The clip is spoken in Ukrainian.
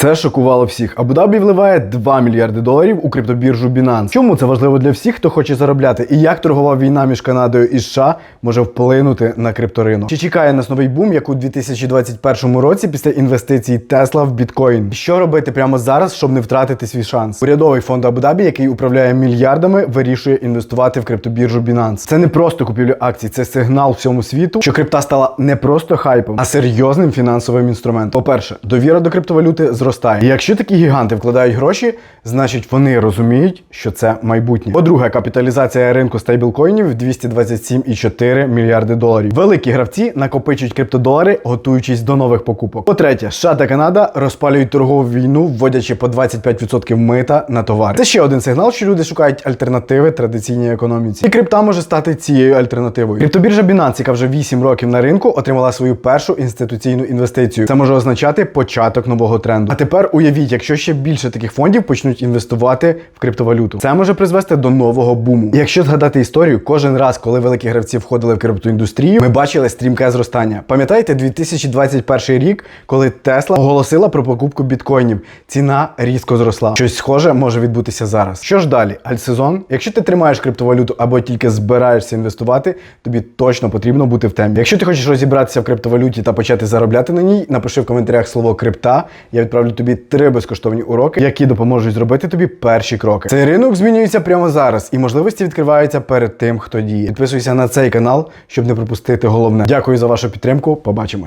Це шокувало всіх. Абу-Дабі вливає 2 мільярди доларів у криптобіржу Binance. Чому це важливо для всіх, хто хоче заробляти? І як торгова війна між Канадою і США може вплинути на крипторинок? Чи чекає нас новий бум, як у 2021 році після інвестицій Тесла в біткоін? Що робити прямо зараз, щоб не втратити свій шанс? Урядовий фонд Абу-Дабі, який управляє мільярдами, вирішує інвестувати в криптобіржу Binance. Це не просто купівля акцій, це сигнал всьому світу, що крипта стала не просто хайпом, а серйозним фінансовим інструментом. По-перше, довіра до криптовалюти зростає. І якщо такі гіганти вкладають гроші, значить вони розуміють, що це майбутнє. По-друге, капіталізація ринку стейблкоїнів 227,4 мільярди доларів. Великі гравці накопичують криптодолари, готуючись до нових покупок. По-третє, США та Канада розпалюють торгову війну, вводячи по 25% мита на товари. Це ще один сигнал, що люди шукають альтернативи традиційній економіці. І крипта може стати цією альтернативою. Криптобіржа Binance, яка вже 8 років на ринку, отримала свою першу інституційну інвестицію. Це може означати початок нового тренду. Тепер уявіть, якщо ще більше таких фондів почнуть інвестувати в криптовалюту, це може призвести до нового буму. І якщо згадати історію, кожен раз, коли великі гравці входили в криптоіндустрію, ми бачили стрімке зростання. Пам'ятаєте 2021 рік, коли Тесла оголосила про покупку біткоїнів, ціна різко зросла. Щось схоже може відбутися зараз. Що ж далі? Альтсезон? Якщо ти тримаєш криптовалюту або тільки збираєшся інвестувати, тобі точно потрібно бути в темі. Якщо ти хочеш розібратися в криптовалюті та почати заробляти на ній, напиши в коментарях слово крипта. Я відправлю тобі три безкоштовні уроки, які допоможуть зробити тобі перші кроки. Цей ринок змінюється прямо зараз, і можливості відкриваються перед тим, хто діє. Підписуйся на цей канал, щоб не пропустити головне. Дякую за вашу підтримку. Побачимось.